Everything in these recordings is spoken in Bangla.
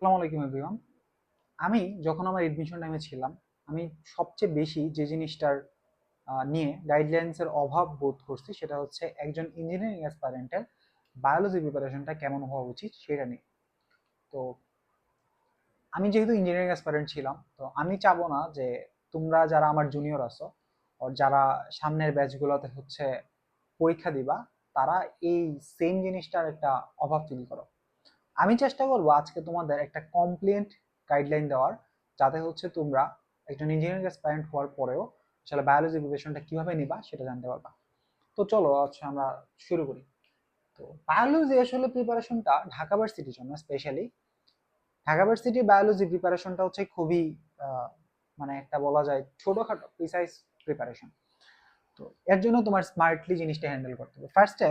আসসালামু আলাইকুম এভরিওয়ান আমি যখন আমার এডমিশন টাইমে ছিলাম, আমি সবচেয়ে বেশি যে জিনিসটার নিয়ে গাইডলাইন্সের অভাব বোধ করছি সেটা হচ্ছে একজন ইঞ্জিনিয়ারিং অ্যাসপারেন্টের বায়োলজি প্রিপারেশনটা কেমন হওয়া উচিত সেটা নিয়ে। তো আমি যেহেতু ইঞ্জিনিয়ারিং অ্যাসপারেন্ট ছিলাম, তো আমি চাবো না যে তোমরা যারা আমার জুনিয়র আছো আর যারা সামনের ব্যাচগুলোতে হচ্ছে পরীক্ষা দিবা, তারা এই সেম জিনিসটার একটা অভাব ফিল করো। আমি চেষ্টা করব আজকে তোমাদের একটা কমপ্লিট গাইডলাইন দেওয়ার, যাতে হচ্ছে তোমরা একজন ইঞ্জিনিয়ারিং অ্যাসপারেন্ট হওয়ার পরেও আসলে বায়োলজি প্রিপারেশনটা কীভাবে নিবা সেটা জানতে পারবা। তো চলো আচ্ছা আমরা শুরু করি। তো বায়োলজি আসলে প্রিপারেশনটা ঢাকা ভার্সিটির জন্য স্পেশালি ঢাকা ভার্সিটির বায়োলজি প্রিপারেশনটা হচ্ছে খুবই মানে একটা বলা যায় ছোটখাটো প্রিসাইজ প্রিপারেশন তো এর জন্য তোমার স্মার্টলি জিনিসটা হ্যান্ডেল করতে হবে। ফার্স্টে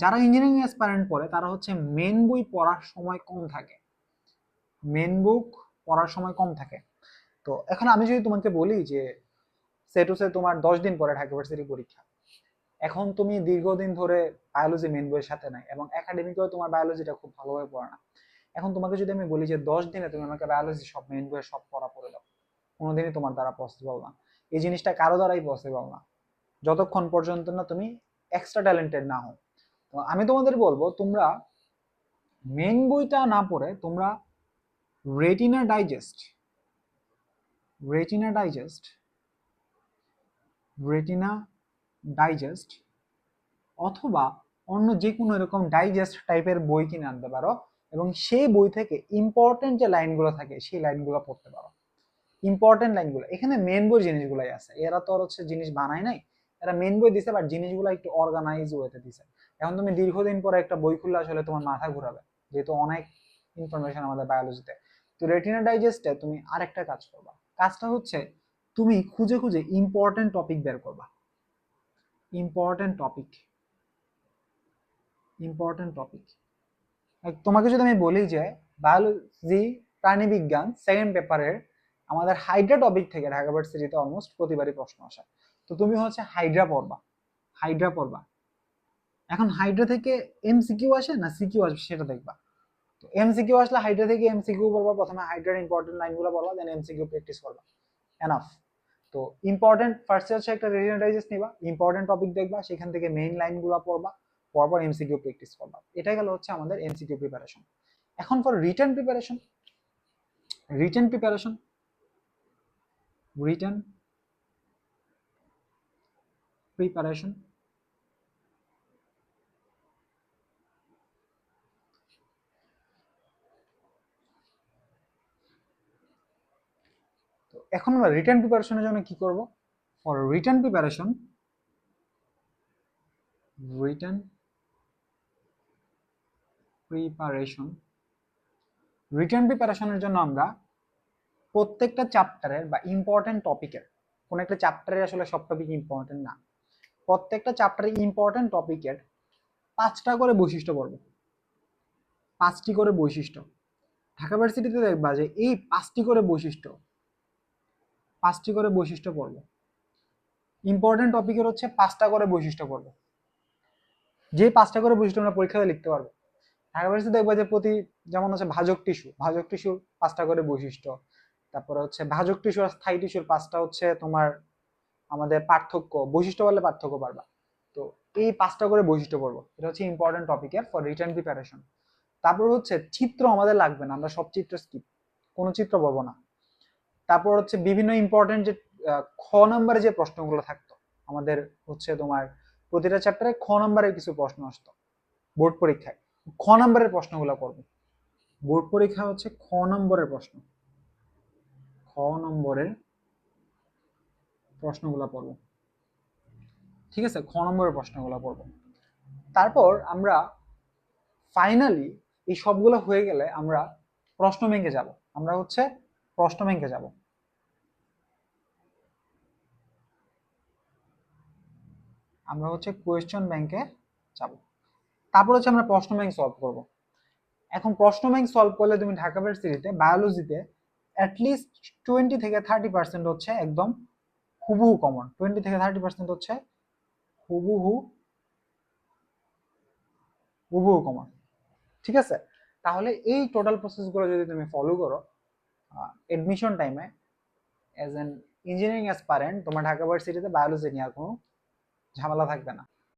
যারা ইঞ্জিনিয়ারিং অ্যাসপারেন্ট পড়ে, তারা হচ্ছে মেন বই পড়ার সময় কম থাকে। মেন বুক পড়ার সময় কম থাকে। তো এখন আমি যদি তোমাকে বলি যে সে টু সে তোমার দশ দিন পরে ঢাকা ভার্সিটি পরীক্ষা, এখন তুমি দীর্ঘদিন ধরে বায়োলজি মেন বইয়ের সাথে নাই এবং একাডেমিকেও তোমার বায়োলজিটা খুব ভালোভাবে পড়ে না। এখন তোমাকে যদি আমি বলি যে, দশ দিনে তুমি আমাকে বায়োলজি সব মেন বইয়ের সব পড়া পড়ে দাও, কোনোদিনই তোমার দ্বারা পসিবল না। এই জিনিসটা কারও দ্বারাই পসিবল না। যতক্ষণ পর্যন্ত না তুমি এক্সট্রা ট্যালেন্টেড না হও। তো আমি তোমাদের বলব, তোমরা মেন বইটা না পড়ে তোমরা retina digest retina digest retina digest অথবা অন্য যে কোনো এরকম ডাইজেস্ট টাইপের বই কিনে আনতে পারো এবং সেই বই থেকে ইম্পর্টেন্ট যে লাইনগুলো থাকে, সেই লাইনগুলো পড়তে পারো। ইম্পর্টেন্ট লাইনগুলো এখানে মেন বই জিনিসগুলাই আছে। এরা তো আর হচ্ছে জিনিস বানায় নাই। এরা মেন বই দিছে বাট জিনিসগুলো একটু অর্গানাইজ ওয়েতে দিছে। এখন তুমি দীর্ঘদিন পরে একটা বই খুললে আসলে তোমার মাথা ঘুরাবে, যেহেতু অনেক ইনফরমেশন আমাদের বায়োলজিতে তো। রেটিনা ডাইজেস্টে তুমি আরেকটা কাজ করবা। কাজটা হচ্ছে, তুমি খুঁজে খুঁজে ইম্পর্টেন্ট টপিক বের করবা। ইম্পর্টেন্ট টপিক ইম্পর্টেন্ট টপিক তোমাকে যদি আমি বলি যে বায়োলজি প্রাণীবিজ্ঞান সেকেন্ড পেপারের আমাদের হাইড্রা টপিক থেকে ঢাকা ভার্সিটিতে অলমোস্ট প্রতিবারই প্রশ্ন আসে। তো তুমি হচ্ছে হাইড্রা পড়বা। হাইড্রা পড়বা। এখন হাইড্রা থেকে এমসিকিউ আসে না সিকিউ আসবে সেটা দেখবা। তো এমসিকিউ আসলে হাইড্রা থেকে এমসিকিউ পড়বা, প্রথমে হাইড্রার ইম্পর্টেন্ট লাইনগুলো পড়বা দেন এমসিকিউ প্র্যাকটিস করবা। এনাফ তো ইম্পর্টেন্ট ফার্স্টে হচ্ছে একটা রিজন ডাইজেস্ট নিবা। ইম্পর্টেন্ট টপিক দেখবা, সেখান থেকে মেইন লাইনগুলো পড়বা পরপর এমসিকিউ প্র্যাকটিস করবা। এটাই গেল হচ্ছে আমাদের এমসিকিউ প্রিপারেশন এখন for return preparation return preparation return তো এখন আমরা রিটার্ন প্রিপারেশনের জন্য কি করব? For return preparation return preparation return প্রিপারেশনের জন্য আমরা প্রত্যেকটা চ্যাপ্টারের বা ইম্পর্টেন্ট টপিকের কোন একটা চ্যাপ্টারের আসলে সব টপিক ইম্পর্টেন্ট না। প্রত্যেকটা চ্যাপ্টারে ইম্পর্টেন্ট টপিকের পাঁচটা করে বৈশিষ্ট্য পড়ব পাঁচটি করে বৈশিষ্ট্য। ঢাকা ভার্সিটিতে দেখবা যে এই পাঁচটি করে বৈশিষ্ট্য, পাঁচটি করে বৈশিষ্ট্য পড়ব ইম্পর্টেন্ট টপিকের হচ্ছে পাঁচটা করে বৈশিষ্ট্য পড়ব যে পাঁচটা করে বৈশিষ্ট্য আমরা পরীক্ষাতে লিখতে পারব। ঢাকা ভার্সিটি দেখবা যে প্রতি যেমন হচ্ছে ভাজক টিস্যু ভাজক টিস্যুর পাঁচটা করে বৈশিষ্ট্য। তারপরে হচ্ছে ভাজক টিস্যু আর স্থায়ী টিস্যুর পাঁচটা হচ্ছে তোমার আমাদের পার্থক্য, বৈশিষ্ট্য বললে পার্থক্য পারবা তো এই পাঁচটা করে বৈশিষ্ট্য পড়ব। এটা হচ্ছে ইম্পর্টেন্ট টপিকের ফর রিটার্ন প্রিপারেশন তারপর হচ্ছে চিত্র আমাদের লাগবে না, আমরা সব চিত্র স্কিপ কোনো চিত্র পাবো না। তারপর হচ্ছে বিভিন্ন ইম্পর্টেন্ট যে খ নম্বরে যে প্রশ্নগুলো থাকতো, আমাদের হচ্ছে তোমার প্রতিটা চ্যাপ্টারে খ নম্বরের কিছু প্রশ্ন আসতো। বোর্ড পরীক্ষায়। খ নম্বরের প্রশ্নগুলো করব বোর্ড পরীক্ষা হচ্ছে খ নম্বরের প্রশ্ন। খ নম্বরের প্রশ্নগুলো পড়ব। ঠিক আছে? খ নম্বরের প্রশ্নগুলো পড়ব। তারপর আমরা ফাইনালি এই সবগুলো হয়ে গেলে আমরা প্রশ্ন ব্যাংকে যাব। আমরা হচ্ছে প্রশ্ন ব্যাংকে যাব। আমরা হচ্ছে কোয়েশ্চন ব্যাংকে যাব। তারপর হচ্ছে আমরা প্রশ্ন ব্যাংক সলভ করব। এখন প্রশ্ন ব্যাংক সলভ করলে তুমি ঢাকা ভার্সিটিতে বায়োলজিতে অ্যাটলিস্ট টোয়েন্টি থেকে থার্টি পার্সেন্ট হচ্ছে একদম হুবহু কমন টোয়েন্টি থেকে থার্টি পার্সেন্ট হচ্ছে হুবহু হুবহু কমন ঠিক আছে? তাহলে এই টোটাল প্রসেসগুলো যদি তুমি ফলো করো এডমিশন টাইমে অ্যাজ এন ইঞ্জিনিয়ারিং অ্যাসপারেন্ট তোমার ঢাকা ভার্সিটিতে বায়োলজি নেওয়ার কোনো ঝামেলা থাকবে না।